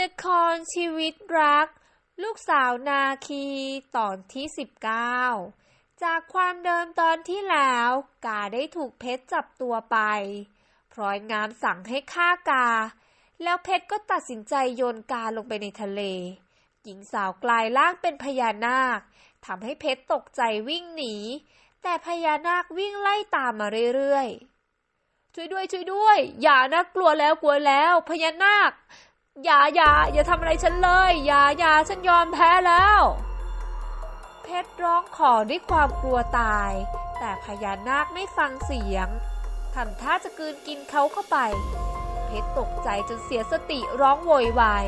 ละครชีวิตรัก ลูกสาวนาคีตอนที่ 19 จากความเดิมตอนที่แล้ว กาได้ถูกเพชรจับตัวไปพลอยงามสั่งให้ฆ่ากา แล้วเพชรก็ตัดสินใจโยนกาลงไปในทะเล หญิงสาวกลายร่างเป็นพญานาคทำให้เพชรตกใจวิ่งหนี แต่พญานาควิ่งไล่ตามมาเรื่อยๆ ช่วยด้วยช่วยด้วย อย่านะกลัวแล้วกลัวแล้ว พญานาค อย่าอย่าอย่าทำอะไรฉันเลย อย่าอย่าฉันยอมแพ้แล้ว เพชรร้องขอด้วยความกลัวตาย แต่พญานาคไม่ฟังเสียงทำท่าจะกืนกินเขาเข้าไป เพชรตกใจจนเสียสติร้องโวยวาย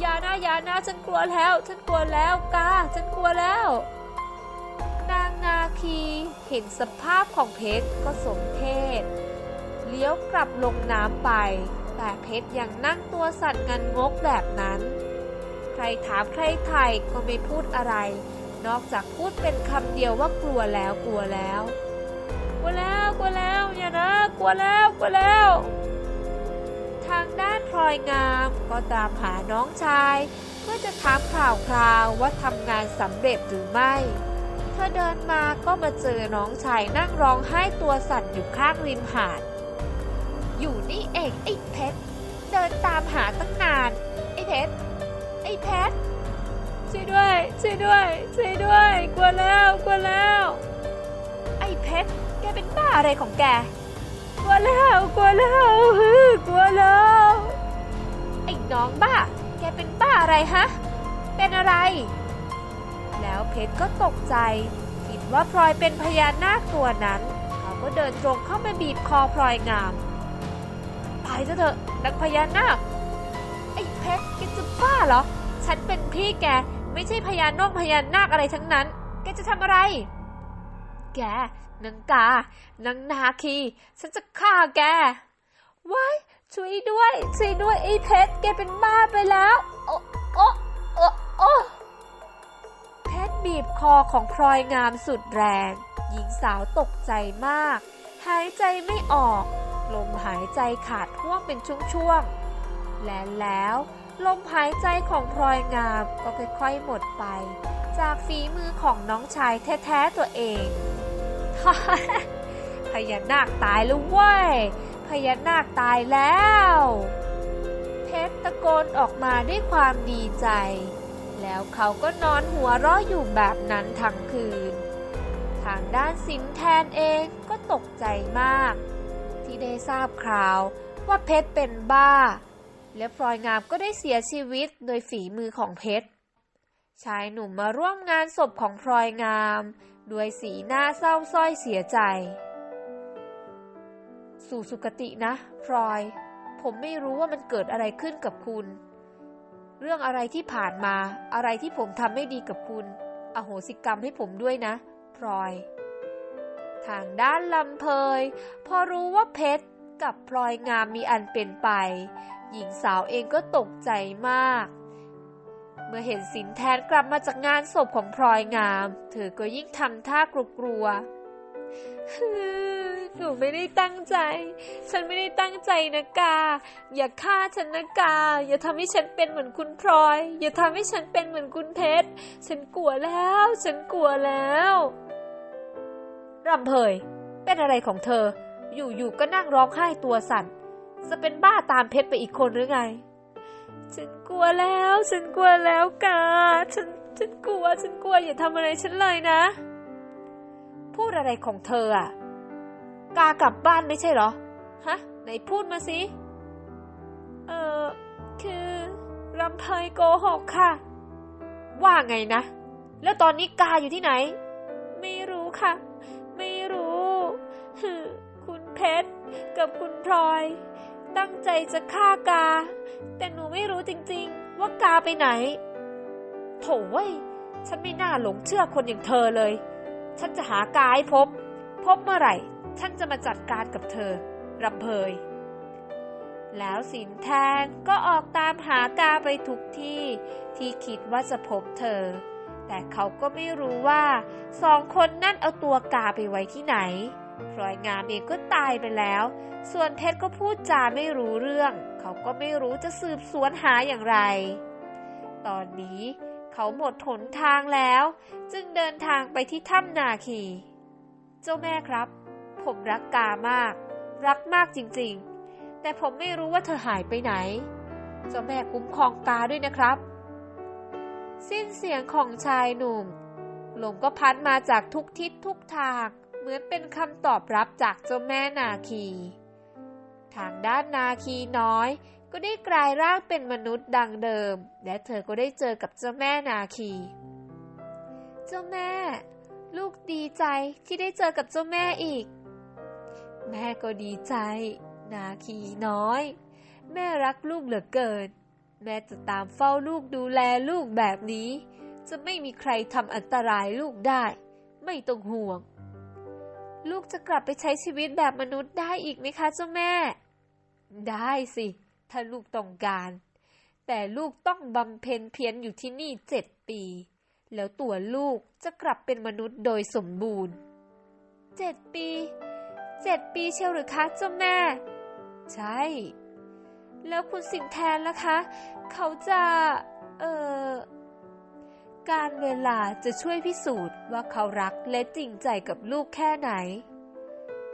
อย่านะอย่านะฉันกลัวแล้ว ฉันกลัวแล้วกาฉันกลัวแล้ว นางนาคีเห็นสภาพของเพชรก็สมเพศเลี้ยวกลับลงน้ำไป แต่เพชรยังนั่งตัวสั่นงันงกแบบนั้น ใครถามใครไถ่ก็ไม่พูดอะไร นอกจากพูดเป็นคำเดียวว่ากลัวแล้วกลัวแล้ว กลัวแล้วกลัวแล้วอย่านะกลัวแล้วกลัวแล้ว ทางด้านพลอยงามก็ตามหาน้องชายเพื่อจะถามข่าวคราวว่าทำงานสำเร็จหรือไม่เธอเดินมาก็มาเจอน้องชายนั่งร้องไห้ตัวสั่นอยู่ข้างริมหาด อยู่นี่เองไอ้เพชร เดินตามหาตั้งนาน ไอ้เพชร ไอ้เพชร ช่วยด้วย ช่วยด้วย ช่วยด้วย กลัวแล้ว กลัวแล้ว ไอ้เพชร แกเป็นบ้าอะไรของแก กลัวแล้ว กลัวแล้วฮึกลัวแล้ว ไอ้น้องบ้า แกเป็นบ้าอะไรฮะ เป็นอะไร แล้วเพชรก็ตกใจ คิดว่าพลอยเป็นพญานาคตัวนั้น เขาก็เดินตรงเข้ามาบีบคอพลอยงาม ไปซะเถอะนักพญานาคไอ้เพชรแกจะบ้าเหรอ ฉันเป็นพี่แกไม่ใช่พญานกพญานาคอะไรทั้งนั้น แกจะทำอะไร แกนางกานางนาคี ฉันจะฆ่าแกว้ายช่วยด้วยช่วยด้วยไอ้เพชรแกเป็นบ้าไปแล้ว โอ้โอ้โอ้โอ้เพชรบีบคอของพลอยงามสุดแรง หญิงสาวตกใจมาก หายใจไม่ออก ลมหายใจขาดท่วงเป็นช่วงๆ และแล้วลมหายใจของพลอยงามก็ค่อยๆหมดไป จากฝีมือของน้องชายแท้ๆตัวเองพญานาคตายแล้วเว้ยพญานาคตายแล้ว เพชรตะโกนออกมาด้วยความดีใจ แล้วเขาก็นอนหัวเราะอยู่แบบนั้นทั้งคืน ทางด้านสินแทนเองก็ตกใจมาก ที่ได้ทราบข่าว ว่าเพชรเป็นบ้า และพลอยงามก็ได้เสียชีวิตโดยฝีมือของเพชรชายหนุ่มมาร่วมงานศพของพลอยงามด้วยสีหน้าเศร้าส้อยเสียใจ สู่สุคตินะ พลอย ผมไม่รู้ว่ามันเกิดอะไรขึ้นกับคุณ เรื่องอะไรที่ผ่านมาอะไรที่ผมทำไม่ดีกับคุณ อโหสิกรรมให้ผมด้วยนะ พลอย ทางด้านลำเพยพอรู้ว่าเพชรกับพลอยงามมีอันเป็นไป หญิงสาวเองก็ตกใจมาก เมื่อเห็นสินแทนกลับมาจากงานศพของพลอยงาม เธอก็ยิ่งทำท่ากลัวๆหนูไม่ได้ตั้งใจ ฉันไม่ได้ตั้งใจนะกา อย่าฆ่าฉันนะกา อย่าทำให้ฉันเป็นเหมือนคุณพลอย อย่าทำให้ฉันเป็นเหมือนคุณเพชร ฉันกลัวแล้ว ฉันกลัวแล้ว รำเพยเป็นอะไรของเธอ อยู่ๆก็นั่งร้องไห้ตัวสั่น จะเป็นบ้าตามเพชรไปอีกคนหรือไง ฉันกลัวแล้ว ฉันกลัวแล้วกาฉันฉันกลัว ฉันกลัวอย่าทำอะไรฉันเลยนะ พูดอะไรของเธออะ กากลับบ้านไม่ใช่เหรอ ฮะ ไหนพูดมาสิ เออคือลำเพยโกหกค่ะ ว่าไงนะ แล้วตอนนี้กาอยู่ที่ไหน ไม่รู้ค่ะ กับคุณพลอย ตั้งใจจะฆ่ากา แต่หนูไม่รู้จริงๆ ว่ากาไปไหน โถ่เว้ย ฉันไม่น่าหลงเชื่อคนอย่างเธอเลย ฉันจะหากาให้พบ พบเมื่อไหร่ ฉันจะมาจัดการกับเธอรำเพยแล้วสินแทนก็ออกตามหากาไปทุกที่ ที่คิดว่าจะพบเธอ แต่เขาก็ไม่รู้ว่าสองคนนั่นเอาตัวกาไปไว้ที่ไหน พลอยงามเองก็ตายไปแล้ว ส่วนเพชรก็พูดจาไม่รู้เรื่องเขเขาก็ไม่รู้จะสืบสวนหาอย่างไร ตอนนี้เขาหมดหนทางแล้ว จึงเดินทางไปที่ถ้ำนาคี เจ้าแม่ครับ ผมรักกามาก รักมากจริงๆ แต่ผมไม่รู้ว่าเธอหายไปไหน เจ้าแม่คุ้มครองกาด้วยนะครับ สิ้นเสียงของชายหนุ่มลมก็พัดมาจากทุกทิศทุกทาง เหมือนเป็นคำตอบรับจากเจ้าแม่นาคี ทางด้านนาคีน้อย ก็ได้กลายร่างเป็นมนุษย์ดังเดิม และเธอก็ได้เจอกับเจ้าแม่นาคี เจ้าแม่ ลูกดีใจที่ได้เจอกับเจ้าแม่อีก แม่ก็ดีใจ นาคีน้อย แม่รักลูกเหลือเกิน แม่จะตามเฝ้าลูกดูแลลูกแบบนี้ จะไม่มีใครทำอันตรายลูกได้ ไม่ต้องห่วง ลูกจะกลับไปใช้ชีวิตแบบมนุษย์ได้อีกไหมคะเจ้าแม่ ได้สิ ถ้าลูกต้องการ แต่ลูกต้องบำเพ็ญเพียรอยู่ที่นี่เจ็ดปี แล้วตัวลูกจะกลับเป็นมนุษย์โดยสมบูรณ์เจ็ดปีเจ็ดปีเชียวหรือคะเจ้าแม่ ใช่ แล้วคุณสิงแทนล่ะคะ เขาจะ เออ การเวลาจะช่วยพิสูจน์ว่าเขารักและจริงใจกับลูกแค่ไหน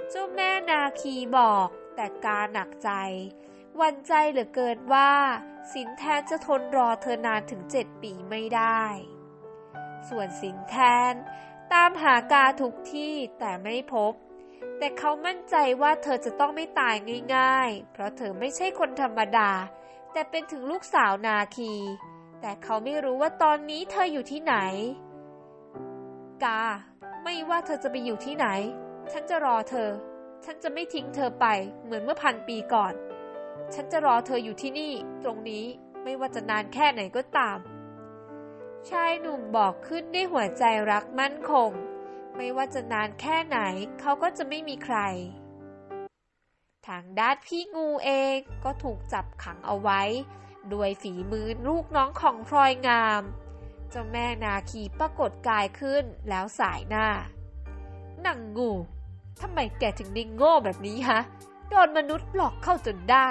เจ้าแม่นาคีบอกแต่กาหนักใจ วันใจเหลือเกินว่า สินแทนจะทนรอเธอนานถึงเจ็ดปีไม่ได้ ส่วนสินแทนตามหากาทุกที่แต่ไม่พบ แต่เขามั่นใจว่าเธอจะต้องไม่ตายง่าย ๆ เพราะเธอไม่ใช่คนธรรมดา แต่เป็นถึงลูกสาวนาคี แต่เขาไม่รู้ว่าตอนนี้เธออยู่ที่ไหน กา ไม่ว่าเธอจะไปอยู่ที่ไหน ฉันจะรอเธอ ฉันจะไม่ทิ้งเธอไปเหมือนเมื่อพันปีก่อน ฉันจะรอเธออยู่ที่นี่ตรงนี้ไม่ว่าจะนานแค่ไหนก็ตาม ชายหนุ่มบอกขึ้นด้วยหัวใจรักมั่นคง ไม่ว่าจะนานแค่ไหน เขาก็จะไม่มีใคร ทางด้านพี่งูเองก็ถูกจับขังเอาไว้ ด้วยฝีมือลูกน้องของพลอยงาม เจ้าแม่นาคีปรากฏกายขึ้นแล้วสายหน้า นังงูทำไมแกถึงได้โง่แบบนี้ฮะ โดนมนุษย์หลอกเข้าจนได้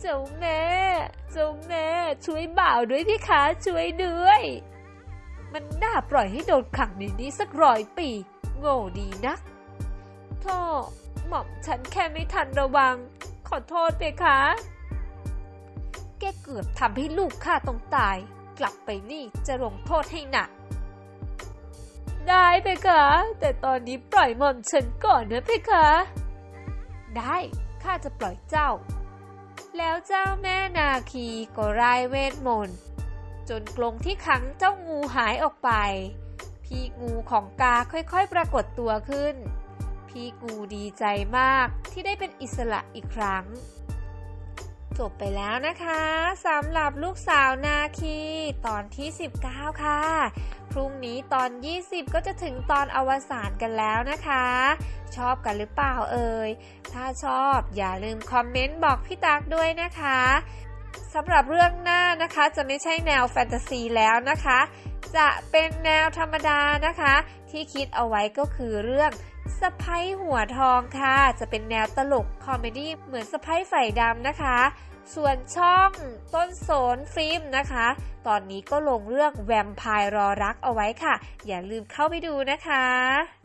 เจ้าแม่ เจ้าแม่ ช่วยบ่าวด้วยพี่คะช่วยด้วย มันน่าปล่อยให้โดนขังในนี้สักร้อยปี โง่ดีนักโทษหม่อมฉันแค่ไม่ทันระวัง ขอโทษเพคะ แกเกือบทำให้ลูกข้าต้องตาย กลับไปนี่จะลงโทษให้หนัก ได้เพคะ แต่ตอนนี้ปล่อยหม่อมฉันก่อนนะเพคะ ได้ข้าจะปล่อยเจ้า แล้วเจ้าแม่นาคีก็ร่ายเวทมนต์จนกรงที่ขังเจ้างูหายออกไป พี่งูของกาค่อยๆปรากฏตัวขึ้น พี่งูดีใจมากที่ได้เป็นอิสระอีกครั้ง จบไปแล้วนะคะสำหรับลูกสาวนาคีตอนที่ 19 ค่ะ พรุ่งนี้ตอน 20 ก็จะถึงตอนอวสานกันแล้วนะคะ ชอบกันหรือเปล่าเอ่ย ถ้าชอบอย่าลืมคอมเมนต์บอกพี่ตักด้วยนะคะสำหรับเรื่องหน้านะคะจะไม่ใช่แนวแฟนตาซีแล้วนะคะ จะเป็นแนวธรรมดานะคะ ที่คิดเอาไว้ก็คือเรื่องสะพ้ยหัวทองค่ะ จะเป็นแนวตลกคอมเมดี้เหมือนสะพ้ยไฟดำนะคะ ส่วนช่องต้นโสนฟิล์มนะคะ ตอนนี้ก็ลงเรื่องแวมไพร์รอรักเอาไว้ค่ะ อย่าลืมเข้าไปดูนะคะ